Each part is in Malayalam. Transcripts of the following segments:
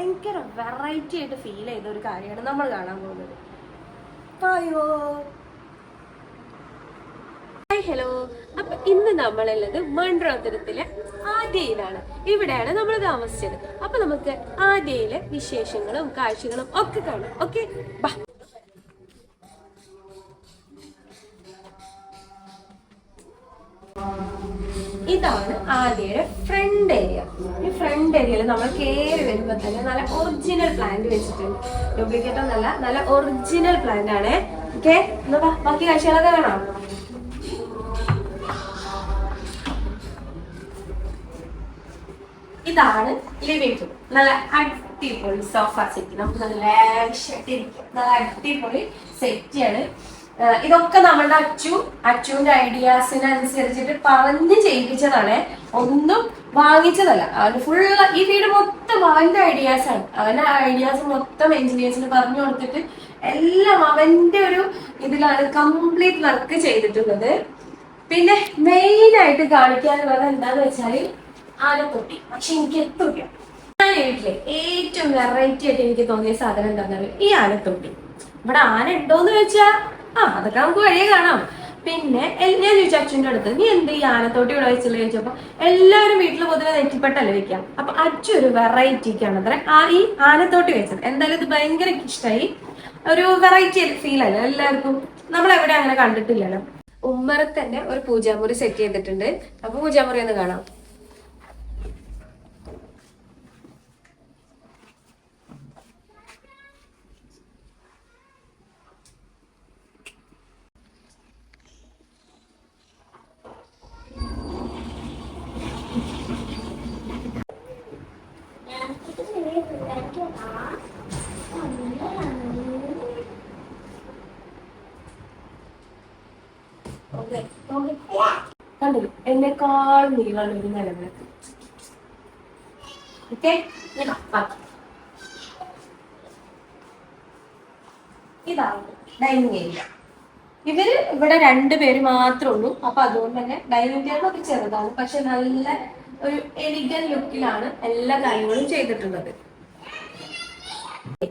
ഭയങ്കര വെറൈറ്റി ആയിട്ട് ഫീൽ ചെയ്ത ഒരു കാര്യമാണ് നമ്മൾ കാണാൻ പോകുന്നത്. അയ്യോ ഹായ് ഹലോ അപ്പൊ ഇന്ന് നമ്മളുള്ളത് മൺറോത്തരത്തിലെ ആദ്യയിലാണ്. ഇവിടെയാണ് നമ്മൾ താമസിച്ചത്. അപ്പൊ നമുക്ക് ആദ്യയിലെ വിശേഷങ്ങളും കാഴ്ചകളും ഒക്കെ കാണാം. ഓക്കെ ബാ. ഇതാണ് ആദ്യയുടെ ഫ്രണ്ട് ഏരിയ ഈ ഫ്രണ്ട് ഏരിയയിൽ നമ്മൾ കയറി വരുമ്പോൾ തന്നെ നല്ല ഒറിജിനൽ പ്ലാന്റ് വെച്ചിട്ടുണ്ട്. ഡ്യൂപ്ലിക്കേറ്റ് ഒന്നല്ല നല്ല ഒറിജിനൽ പ്ലാന്റ് ആണ്. ഓക്കെ എന്നാ ബാക്കി കാഴ്ചകളൊക്കെ കാണാം. ഇതാണ് ലിവിംഗ് റൂം നല്ല അടിപൊളി സോഫ സെറ്റ് നമുക്ക് നല്ല അടിപൊളി സെറ്റാണ് ഇതൊക്കെ നമ്മുടെ അച്ചു അച്ചുവിന്റെ ഐഡിയാസിനനുസരിച്ചിട്ട് പറഞ്ഞ് ചെയ്യിപ്പിച്ചതാണ്. ഒന്നും വാങ്ങിച്ചതല്ല. അവന് ഫുള്ള് ഈ വീട് മൊത്തം അവന്റെ ഐഡിയാസ് ആണ്. അവന്റെ ഐഡിയാസ് മൊത്തം എഞ്ചിനീയേഴ്സിന് പറഞ്ഞു കൊടുത്തിട്ട് എല്ലാം അവന്റെ ഒരു ഇതിലാണ് കംപ്ലീറ്റ് വർക്ക് ചെയ്തിട്ടുള്ളത്. പിന്നെ മെയിൻ ആയിട്ട് കാണിക്കാനുള്ളത് എന്താന്ന് വെച്ചാൽ ആനത്തൊട്ടി പക്ഷെ എനിക്ക് എത്തില്ല ഞാൻ വീട്ടിലെ ഏറ്റവും വെറൈറ്റി ആയിട്ട് എനിക്ക് തോന്നിയ സാധനം എന്താണെന്ന് ഈ ആനത്തൊട്ടി ഇവിടെ ആന ഉണ്ടോന്ന് ചോദിച്ചാ ആ അതൊക്കെ നമുക്ക് വഴിയെ കാണാം. പിന്നെ ഞാൻ ചോദിച്ചു അച്ഛന്റെ അടുത്ത് നീ എന്ത് ഈ ആനത്തോട്ടി ഇവിടെ വെച്ചുള്ള ചോദിച്ചപ്പോ എല്ലാവരും വീട്ടിൽ പൊതുവെ നെറ്റിപ്പെട്ടല്ലേ വെക്കാം. അപ്പൊ അച്ഛൻ ഒരു വെറൈറ്റിക്കാണ് അത്ര ആ ഈ ആനത്തോട്ടി വെച്ചത്. എന്തായാലും ഇത് ഭയങ്കര ഇഷ്ടമായി ഒരു വെറൈറ്റി ഫീൽ അല്ലേ എല്ലാവർക്കും? നമ്മൾ എവിടെ അങ്ങനെ കണ്ടിട്ടില്ലല്ലോ. ഉമ്മറത്തന്നെ ഒരു പൂജാമുറി സെറ്റ് ചെയ്തിട്ടുണ്ട്. അപ്പൊ പൂജാമുറി ഒന്ന് കാണാം. കണ്ടില്ല? എന്നെക്കാൾ നീളമുള്ള ഒരു നിലവിളക്ക്. ഓക്കെ? ഇതാണ് ഡൈനിങ് ഏരിയ. ഇവർ ഇവിടെ രണ്ടുപേര് മാത്രമേ ഉള്ളൂ. അപ്പൊ അതുകൊണ്ട് തന്നെ ഡൈനിങ് ടേബിൾ ഒക്കെ ചെറുതാണ്. പക്ഷെ നല്ല ഒരു എലിഗൻ ലുക്കിലാണ് എല്ലാ കാര്യങ്ങളും ചെയ്തിട്ടുള്ളത്.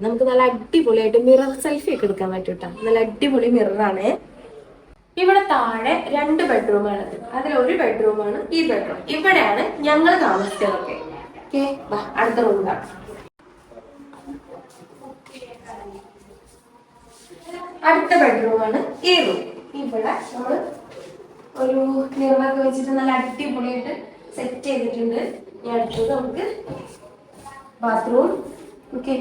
നമുക്ക് നല്ല അടിപൊളിയായിട്ട് മിറർ സെൽഫി ഒക്കെ എടുക്കാൻ പറ്റൂട്ടാ. നല്ല അടിപൊളി മിററാണ് ഇവിടെ താഴെ രണ്ട് ബെഡ്റൂമാണ് അതിൽ ഒരു ബെഡ്റൂമാണ് ഈ ബെഡ്റൂം ഇവിടെയാണ് ഞങ്ങൾ താമസിച്ചതൊക്കെ. ഓക്കെ അടുത്ത റൂം കാണാം. അടുത്ത ബെഡ്റൂമാണ് ഈ റൂം ഇവിടെ നമ്മൾ ഒരു മിററൊക്കെ വെച്ചിട്ട് നല്ല അടിപൊളിയായിട്ട് സെറ്റ് ചെയ്തിട്ടുണ്ട്. ഇനി അടുത്തത് നമുക്ക് ബാത്റൂം ഓക്കെ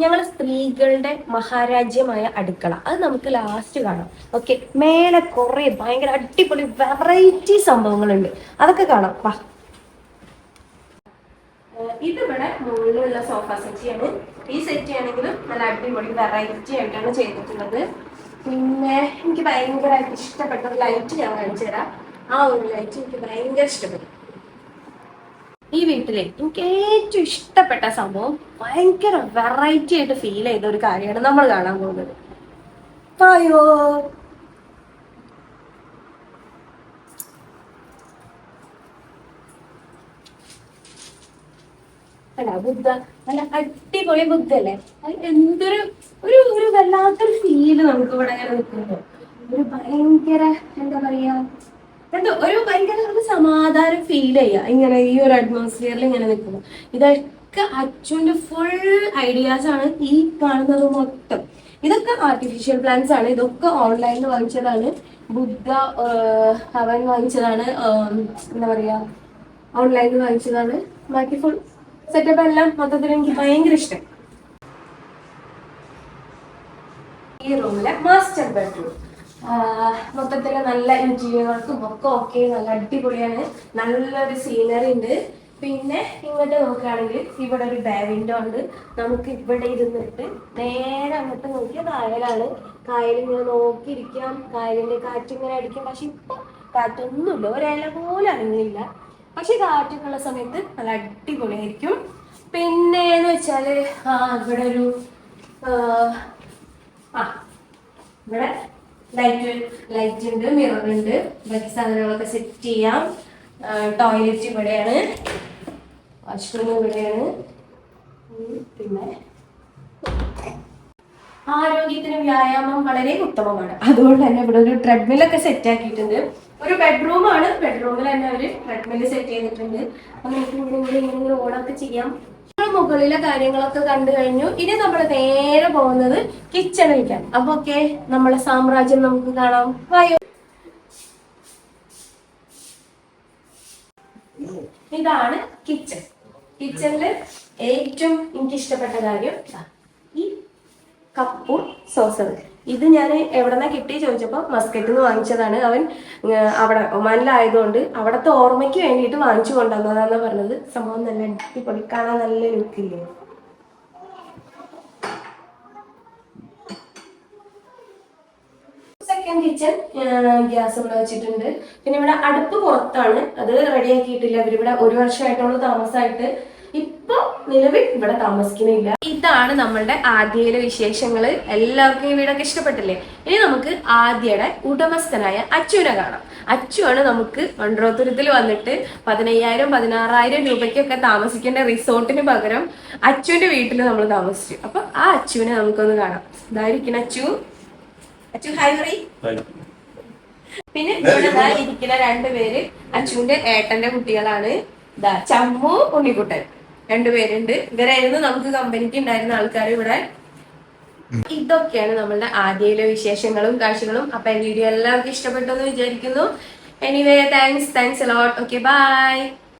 ഞങ്ങൾ സ്ത്രീകളുടെ മഹാരാജ്യമായ അടുക്കള. അത് നമുക്ക് ലാസ്റ്റ് കാണാം. ഓക്കെ മേലെ കുറെ ഭയങ്കര അടിപൊളി വെറൈറ്റി സംഭവങ്ങളുണ്ട്. അതൊക്കെ കാണാം. വാ. ഇതിവിടെ മുകളിലുള്ള സോഫ സെറ്റിയാണ് ഈ സെറ്റ് ആണെങ്കിലും നല്ല അടിപൊളി വെറൈറ്റി ആയിട്ടാണ് ചെയ്തിട്ടുള്ളത്. പിന്നെ എനിക്ക് ഭയങ്കരമായിട്ട് ഇഷ്ടപ്പെട്ട ഒരു ലൈറ്റ് ഞാൻ കാണിച്ചു തരാം ആ ഒരു ലൈറ്റ് എനിക്ക് ഭയങ്കര ഇഷ്ടപ്പെട്ടു. ഈ വീട്ടിലെ എനിക്ക് ഏറ്റവും ഇഷ്ടപ്പെട്ട സംഭവം ഭയങ്കര വെറൈറ്റി ആയിട്ട് ഫീൽ ചെയ്ത ഒരു കാര്യമാണ് നമ്മൾ കാണാൻ പോകുന്നത്. അയ്യോ. അല്ല ബുദ്ധ നല്ല അടിപൊളി ബുദ്ധ അല്ലേ എന്തൊരു ഒരു ഒരു വല്ലാത്തൊരു ഫീൽ നമുക്ക് ഇവിടെ അങ്ങനെ നിൽക്കുന്നു. ഒരു ഭയങ്കര എന്താ പറയാ എന്തോ ഒരു ഭയങ്കര സമാധാനം ഫീൽ ചെയ്യുക ഇങ്ങനെ ഈ ഒരു അറ്റ്മോസ്ഫിയറിൽ ഇങ്ങനെ നിൽക്കുമ്പോൾ ഇതൊക്കെ അച്ഛന്റെ ഫുൾ ഐഡിയാസ് ആണ് ഈ കാണുന്നത് മൊത്തം. ഇതൊക്കെ ആർട്ടിഫിഷ്യൽ പ്ലാന്റ്സ് ആണ്. ഇതൊക്കെ ഓൺലൈനിൽ വാങ്ങിച്ചതാണ്. ബുദ്ധ അവൻ വാങ്ങിച്ചതാണ്. എന്താ പറയാ? ഓൺലൈനിൽ വാങ്ങിച്ചതാണ്. ബാക്കി ഫുൾ സെറ്റപ്പ് എല്ലാം മൊത്തത്തിൽ എനിക്ക് ഭയങ്കര ഇഷ്ടം. ഈ റൂമിലെ മാസ്റ്റർ ബെഡ്റൂം മൊത്തത്തിൽ നല്ല ഇന്റീരിയർക്കും ഒക്കെ ഓക്കെ നല്ല അടിപൊളിയാണ്. നല്ലൊരു സീനറി ഉണ്ട്. പിന്നെ ഇങ്ങോട്ട് നോക്കുകയാണെങ്കിൽ ഇവിടെ ഒരു ബേ വിൻഡോ ഉണ്ട്. നമുക്ക് ഇവിടെ ഇരുന്നിട്ട് നേരെ അങ്ങോട്ട് നോക്കിയ കായലാണ്. കായൽ ഇങ്ങനെ നോക്കിയിരിക്കാം. കായലിന്റെ കാറ്റ് ഇങ്ങനെ അടിക്കും. പക്ഷെ ഇപ്പൊ കാറ്റൊന്നുമില്ല. ഒരേല പോലും അനങ്ങില്ല പക്ഷെ കാറ്റൊക്കെ ഉള്ള സമയത്ത് നല്ല അടിപൊളിയായിരിക്കും. പിന്നെ എന്ന് വെച്ചാൽ ആ ഇവിടെ ഒരു ആ ഇവിടെ ലൈറ്റ് ലൈറ്റ് ഉണ്ട് മിറർ ഉണ്ട്. ബാക്കി സാധനങ്ങളൊക്കെ സെറ്റ് ചെയ്യാം. ടോയ്ലറ്റ് ഇവിടെയാണ്. വാഷ്റൂം ഇവിടെയാണ്. പിന്നെ ആരോഗ്യത്തിന് വ്യായാമം വളരെ ഉത്തമമാണ്. അതുകൊണ്ട് തന്നെ ഇവിടെ ഒരു ട്രെഡ്മിൽ ഒക്കെ സെറ്റ് ആക്കിയിട്ടുണ്ട്. ഒരു ബെഡ്റൂം ആണ്. ബെഡ്റൂമിൽ തന്നെ ഒരു ട്രെഡ്മിൽ സെറ്റ് ചെയ്തിട്ടുണ്ട്. അപ്പൊ നമുക്ക് ഇവിടെ ഇങ്ങനെ ഓടൊക്കെ ചെയ്യാം. മുകളിലെ കാര്യങ്ങളൊക്കെ കണ്ടു കഴിഞ്ഞു. ഇനി നമ്മൾ നേരെ പോകുന്നത് കിച്ചണിലേക്കാണ് അപ്പൊ ഓക്കെ നമ്മളെ സാമ്രാജ്യം നമുക്ക് കാണാം. വയോ ഇതാണ് കിച്ചൺ കിച്ചണിൽ ഏറ്റവും എനിക്ക് ഇഷ്ടപ്പെട്ട കാര്യം ഈ കപ്പും സോസറും ഇത് ഞാൻ എവിടെന്നാ കിട്ടി ചോദിച്ചപ്പോൾ മസ്കറ്റിൽ നിന്ന് വാങ്ങിച്ചതാണ്. അവൻ അവിടെ ഒമാനിലായതുകൊണ്ട് അവിടുത്തെ ഓർമ്മയ്ക്ക് വേണ്ടിയിട്ട് വാങ്ങിച്ചു കൊണ്ടുവന്നതാന്ന് പറഞ്ഞത്. സംഭവം നല്ല അടിപൊളി കാണാൻ നല്ല ലുക്കില്ലേ? സെക്കൻഡ് കിച്ചൺ ഗ്യാസ് ഇവിടെ വെച്ചിട്ടുണ്ട്. പിന്നെ ഇവിടെ അടുപ്പ് പുറത്താണ്. അത് റെഡി ആക്കിയിട്ടില്ല. ഇവരിവിടെ ഒരു വർഷമായിട്ടുള്ള താമസമായിട്ട് ഇപ്പൊ നിലവിൽ ഇവിടെ താമസിക്കുന്നില്ല. ഇതാണ് നമ്മളുടെ ആദ്യയിലെ വിശേഷങ്ങൾ. എല്ലാവർക്കും ഈ വീടൊക്കെ ഇഷ്ടപ്പെട്ടില്ലേ? ഇനി നമുക്ക് ആദ്യയുടെ ഉടമസ്ഥനായ അച്ചുവിനെ കാണാം. അച്ചുവാണ് നമുക്ക് മൺറോത്തുരത്തിൽ വന്നിട്ട് പതിനയ്യായിരം പതിനാറായിരം രൂപയ്ക്കൊക്കെ താമസിക്കേണ്ട റിസോർട്ടിന് പകരം അച്ചുവിന്റെ വീട്ടിൽ നമ്മൾ താമസിച്ചു. അപ്പൊ ആ അച്ചുവിനെ നമുക്കൊന്ന് കാണാം. ഇതായിരിക്കണം അച്ചു. അച്ചു ഹായ് പറയ് പിന്നെ ഇവിടെ ഇരിക്കുന്ന രണ്ടുപേര് അച്ചുവിന്റെ ഏട്ടന്റെ കുട്ടികളാണ്. ചമ്മു ഉണ്ണിക്കുട്ടൻ. രണ്ടുപേരുണ്ട്. ഇവരായിരുന്നു നമുക്ക് കമ്പനിക്ക് ഉണ്ടായിരുന്ന ആൾക്കാർ ഇവിടെ. ഇതൊക്കെയാണ് നമ്മളുടെ ആദ്യയിലെ വിശേഷങ്ങളും കാഴ്ചകളും. അപ്പൊ വീഡിയോ എല്ലാവർക്കും ഇഷ്ടപ്പെട്ടു എന്ന് വിചാരിക്കുന്നു. Anyway thanks thanks a lot okay bye